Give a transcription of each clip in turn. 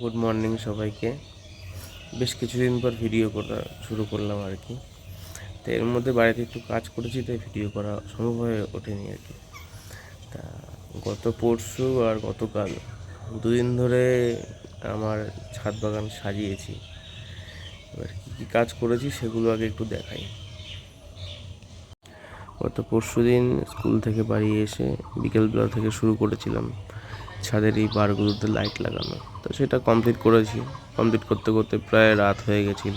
Good morning সবাইকে। বেশ কিছুদিন পর ভিডিও করা শুরু করলাম আর কি। তো এর মধ্যে বাড়িতে একটু কাজ করেছি, তাই ভিডিও করা সম্ভব হয়ে ওঠেনি আর কি। তা গত পরশু আর গতকাল দুদিন ধরে আমার ছাদ বাগান সাজিয়েছি। এবার কী কী কাজ করেছি সেগুলো আগে একটু দেখাই। গত পরশু দিন স্কুল থেকে বাড়ি এসে বিকেলবেলা থেকে শুরু করেছিলাম। ছাদের এই বারগুলোতে লাইট লাগানো। তো সেটা কমপ্লিট করেছি। কমপ্লিট করতে করতে প্রায় রাত হয়ে গেছিল।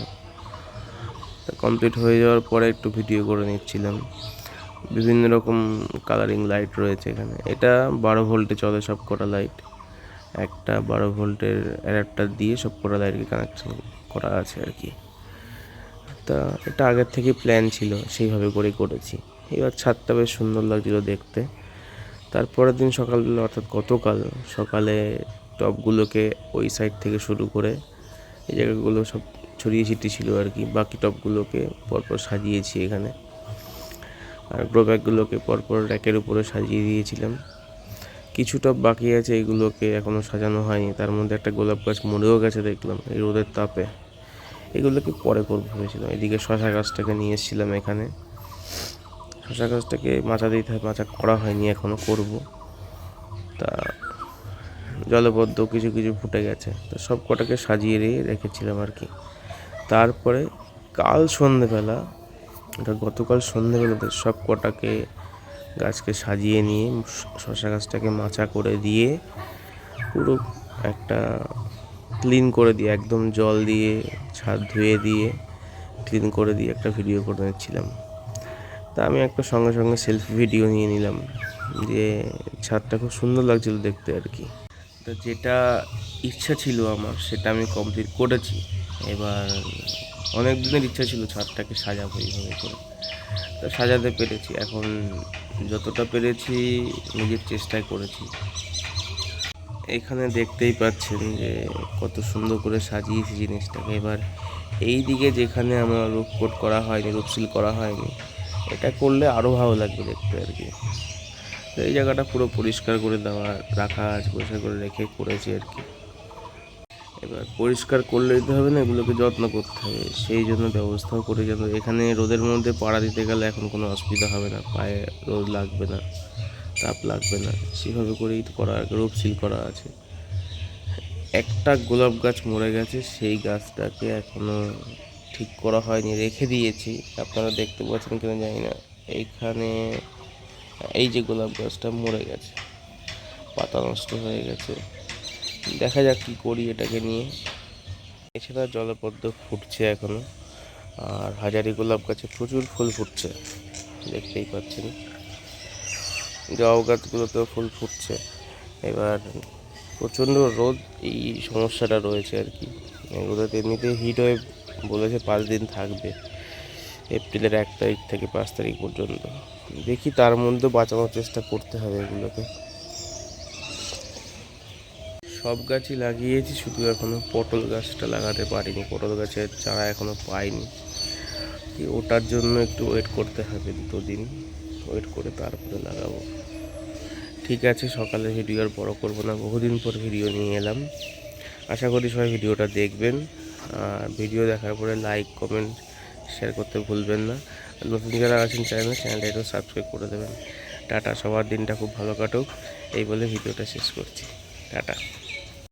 কমপ্লিট হয়ে যাওয়ার পরে একটু ভিডিও করে নিচ্ছিলাম। বিভিন্ন রকম কালারিং লাইট রয়েছে এখানে। এটা বারো ভোল্টে চলে সব কটা লাইট একটা বারো ভোল্টের অ্যাডাপ্টার দিয়ে সব কটা লাইটকে কানেকশন করা আছে আর কি। তা এটা আগের থেকে প্ল্যান ছিল। সেইভাবে করেই করেছি। এবার ছাদটা বেশ সুন্দর লাগছিল দেখতে। তারপরের দিন সকালবেলা, অর্থাৎ গতকাল সকালে টবগুলোকে ওই সাইড থেকে শুরু করে এই জায়গাগুলো সব ছড়িয়ে ছিটিয়ে ছিল আর কি। বাকি টবগুলোকে পরপর সাজিয়েছি এখানে। আর গ্রো ব্যাগগুলোকে পরপর র্যাকের উপরে সাজিয়ে দিয়েছিলাম। কিছু টব বাকি আছে, এগুলোকে এখনও সাজানো হয়নি। তার মধ্যে একটা গোলাপ গাছ মরেও গেছে দেখলাম, এই রোদের তাপে। এগুলোকে পরে করব ভেবেছিলাম। এদিকে শশা গাছটাকে নিয়ে এসেছিলাম এখানে। শশা গাছটাকে মাচা দিতে হয় মাচা করা হয়নি এখনও করব। তা জলবদ্ধ কিছু কিছু ফুটে গেছে। তো সব কটাকে সাজিয়ে রেখেছিলাম আর কি। তারপরে কাল সন্ধেবেলা, এটা গতকাল সন্ধেবেলাতে সব কটাকে গাছকে সাজিয়ে নিয়ে শশা গাছটাকে মাচা করে দিয়ে পুরো একটা ক্লিন করে দিয়ে, একদম জল দিয়ে, ছাদ ধুয়ে দিয়ে, ক্লিন করে দিয়ে একটা ভিডিও করে নিচ্ছিলাম। তা আমি একটা সঙ্গে সঙ্গে সেলফি ভিডিও নিয়ে নিলাম যে ছাদটা খুব সুন্দর লাগছিল দেখতে আর কি। তো যেটা ইচ্ছা ছিল আমার, সেটা আমি কমপ্লিট করেছি। এবার অনেক দিনের ইচ্ছা ছিল ছাদটাকে সাজাবো এইভাবে করে। তো সাজাতে পেরেছি, এখন যতটা পেরেছি নিজের চেষ্টায় করেছি। এখানে দেখতেই পাচ্ছেন যে কত সুন্দর করে সাজিয়েছি জিনিসটাকে। এবার এই দিকে যেখানে আমার রূপকোট করা হয়নি রূপসিল করা হয়নি এটা করলে আরও ভালো লাগবে দেখতে আর কি। তো এই জায়গাটা পুরো পরিষ্কার করে দেওয়া, রাখা আছে, পরিষ্কার করে রেখে করেছি আর কি। এবার পরিষ্কার করলে দিতে হবে না, এগুলোকে যত্ন করতে হবে। সেই জন্য ব্যবস্থাও করে যেন, এখানে রোদের মধ্যে পাড়া দিতে গেলে এখন কোনো অসুবিধা হবে না, পায়ে রোদ লাগবে না, তাপ লাগবে না। সেভাবে করেই করা, রূপ সিল করা আছে। একটা গোলাপ গাছ মরে গেছে, সেই গাছটাকে এখনও ঠিক করা হয়নি, রেখে দিয়েছি। আপনারা দেখতে পাচ্ছেন কিনা জানি না। এইখানে এই যে গোলাপ গাছটা মরে গেছে, পাতা নষ্ট হয়ে গেছে। দেখা যাক কী করি এটাকে নিয়ে। এছাড়া জলপদ্ম ফুটছে এখনও, আর হাজারি গোলাপ গাছে প্রচুর ফুল ফুটছে, দেখতেই পাচ্ছেন। জবা গাছগুলোতেও ফুল ফুটছে। এবার প্রচণ্ড রোদ, এই সমস্যাটা রয়েছে আর কি। এগুলোতে এমনিতে হিট হয়ে বলেছে পাঁচ দিন থাকবে। এপ্রিলের এক তারিখ থেকে পাঁচ তারিখ পর্যন্ত। দেখি তার মধ্যে বাঁচানোর চেষ্টা করতে হবে এগুলোকে। সব গাছই লাগিয়েছি, শুধু এখনও পটল গাছটা লাগাতে পারিনি। পটল গাছের চারা এখনও পাইনি। ওটার জন্য একটু ওয়েট করতে হবে দুদিন। ওয়েট করে তারপরে লাগাবো। ঠিক আছে সকালে ভিডিও আর বড় করব না। বহুদিন পর ভিডিও নিয়ে এলাম। আশা করি সবাই ভিডিওটা দেখবেন। ভিডিও দেখার পরে লাইক কমেন্ট শেয়ার করতে ভুলবেন না। নতুন যারা আছেন চ্যানেল চ্যানেলটা একটু সাবস্ক্রাইব করে দেবেন। টাটা, সবার দিনটা খুব ভালো কাটুক। এই বলে ভিডিওটা শেষ করছি। টাটা।